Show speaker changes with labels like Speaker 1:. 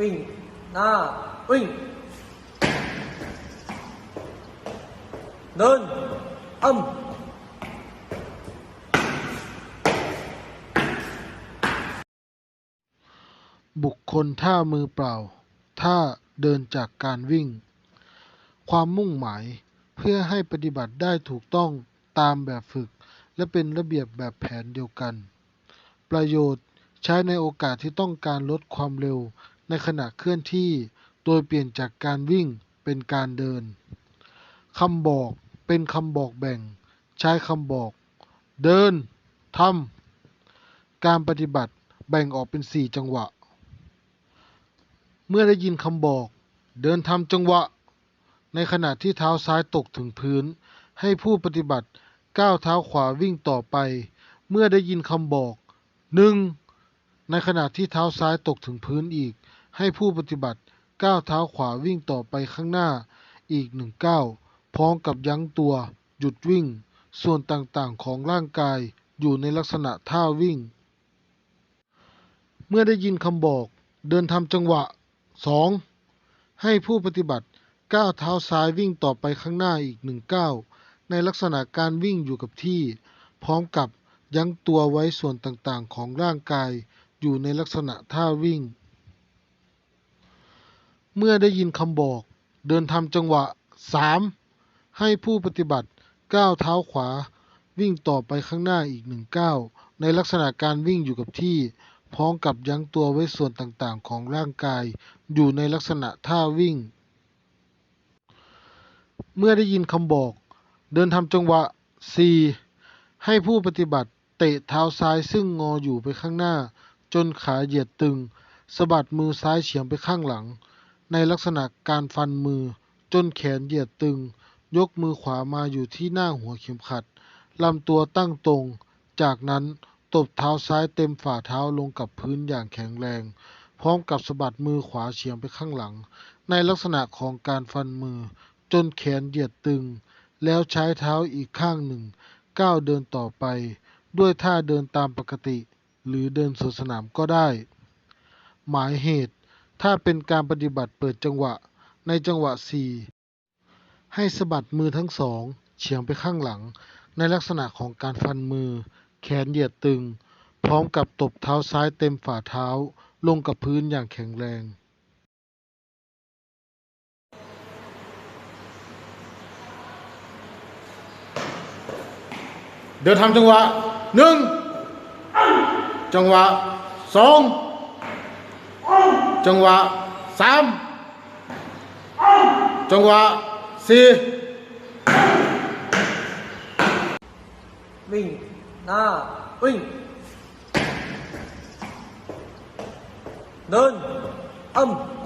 Speaker 1: วิ่ง หน้า วิ่ง เดินอ้ำ
Speaker 2: บุคคลท่ามือเปล่า ท่าเดินจากการวิ่ง ความมุ่งหมายเพื่อให้ปฏิบัติได้ถูกต้องตามแบบฝึก และเป็นระเบียบแบบแผนเดียวกัน ประโยชน์ใช้ในโอกาสที่ต้องการลดความเร็ว ในขณะเคลื่อนที่ โดยเปลี่ยนจากการวิ่งเป็นการเดินคำบอกเป็นคำบอกแบ่ง ใช้คำบอก เดินทำการปฏิบัติแบ่งออกเป็นสี่จังหวะ เมื่อได้ยินคำบอก เดินทำจังหวะ ในขณะที่เท้าซ้ายตกถึงพื้น ให้ผู้ปฏิบัติก้าวเท้าขวาวิ่งต่อไป เมื่อได้ยินคำบอกหนึ่งในขณะที่เท้าซ้ายตกถึงพื้นอีก ให้ผู้ปฏิบัติก้าวเท้าขวาวิ่งต่อไปข้างหน้าอีกหนึ่งก้าวพร้อมกับยั้งตัว หยุดวิ่ง ส่วนต่างๆของร่างกายอยู่ในลักษณะท่าวิ่ง เมื่อได้ยินคำบอก เดินทำจังหวะ 2. ให้ผู้ปฏิบัติก้าวเท้าซ้ายวิ่งต่อไปข้างหน้าอีกหนึ่งก้าวในลักษณะการวิ่งอยู่กับที่ พร้อมกับยั้งตัวไว้ส่วนต่างๆของร่างกายอยู่ในลักษณะท่าวิ่ง เมื่อได้ยินคำบอก เดินทำจังหวะ 3. ให้ผู้ปฏิบัติก้าวเท้าขวา วิ่งต่อไปข้างหน้าอีกหนึ่งก้าวในลักษณะการวิ่งอยู่กับที่ พร้อมกับยั้งตัวไว้ส่วนต่างๆ ของร่างกาย อยู่ในลักษณะท่าวิ่ง เมื่อได้ยินคำบอก เดินทำจังหวะ 4. ให้ผู้ปฏิบัติเตะเท้าซ้ายซึ่งงออยู่ไปข้างหน้า จนขาเหยียดตึงสะบัดมือซ้ายเฉียงไปข้างหลัง ในลักษณะการฟันมือ จนแขนเหยียดตึง ยกมือขวามาอยู่ที่หน้าหัวเข็มขัดลำตัวตั้งตรง จากนั้นตบเท้าซ้ายเต็มฝ่าเท้าลงกับพื้นอย่างแข็งแรง พร้อมกับสะบัดมือขวาเฉียงไปข้างหลัง ในลักษณะของการฟันมือ จนแขนเหยียดตึง แล้วใช้เท้าอีกข้างหนึ่งก้าวเดินต่อไป ด้วยท่าเดินตามปกติ หรือเดินสวนสนามก็ได้ หมายเหตุ ถ้าเป็นการปฏิบัติเปิดจังหวะ ในจังหวะ 4 ให้สะบัดมือทั้งสองเฉียงไปข้างหลัง ในลักษณะของการฟันมือ แขนเหยียดตึง พร้อมกับตบเท้าซ้ายเต็มฝ่าเท้า ลงกับพื้นอย่างแข็งแรง
Speaker 3: เดินทำจังหวะหนึ่งจังหวะสอง จังหวะสามจังหวะสี่
Speaker 1: วิ่งหน้าวิ่งเดินอ้ำ